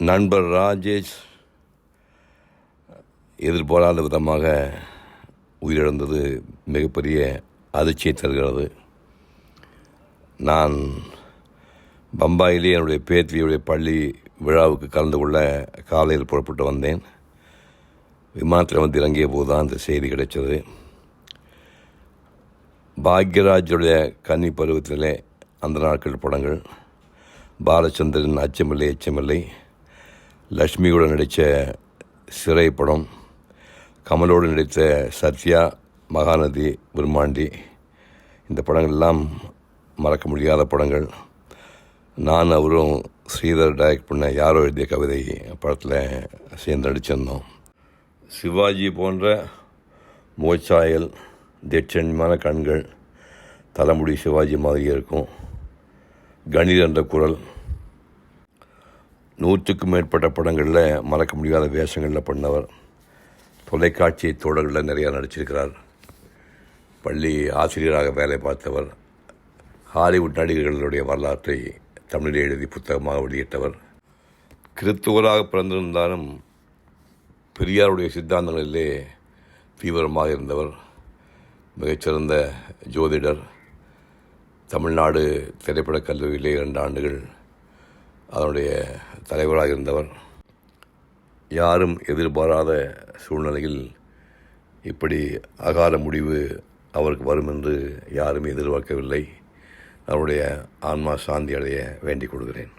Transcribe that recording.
நண்பர் ராஜேஷ் எதிர்பாராத விதமாக உயிரிழந்தது மிகப்பெரிய அதிர்ச்சியை தருகிறது. நான் பம்பாயிலே என்னுடைய பேத்தியுடைய பள்ளி விழாவுக்கு கலந்து கொள்ள காலையில் புறப்பட்டு வந்தேன். விமானத்தில் வந்து இறங்கிய போது தான் இந்த செய்தி கிடைச்சது. பாக்யராஜுடைய கன்னி பருவத்திலே அந்த நாட்கள் படங்கள். பாலச்சந்திரன் அச்சமில்லை அச்சமில்லை லக்ஷ்மியோடு நடித்த சிறை படம் கமலோடு நடித்த சத்யா மகாநதி பிரம்மாண்டி இந்த படங்கள் எல்லாம் மறக்க முடியாத படங்கள். நான் அவரும் ஸ்ரீதர் டைரக்ட் பண்ண யாரோ எழுதிய கவிதை படத்தில் சேர்ந்து நடிச்சிருந்தோம். சிவாஜி போன்ற மோச்சாயல் திட்சண்யமான கண்கள் தலைமுடி சிவாஜி மாதிரி இருக்கும். கணீர் என்ற குரல் நூற்றுக்கும் மேற்பட்ட படங்களில் மறக்க முடியாத வேஷங்களில் பண்ணவர். தொலைக்காட்சி தொடர்களில் நிறையா நடிச்சிருக்கிறார். பள்ளி ஆசிரியராக வேலை பார்த்தவர். ஹாலிவுட் நடிகர்களுடைய வரலாற்றை தமிழில் எழுதி புத்தகமாக வெளியிட்டவர். கிறித்துவராக பிறந்திருந்தாலும் பெரியாருடைய சித்தாந்தங்களிலே தீவிரமாக இருந்தவர். மிகச்சிறந்த ஜோதிடர். தமிழ்நாடு திரைப்படக் கல்லூரியிலே இரண்டு ஆண்டுகள் அதனுடைய தலைவராக இருந்தவர். யாரும் எதிர்பாராத சூழ்நிலையில் இப்படி அகால முடிவு அவருக்கு வரும் என்று யாரும் எதிர்பார்க்கவில்லை. அவருடைய ஆன்மா சாந்தி அடைய வேண்டிக் கொள்கிறேன்.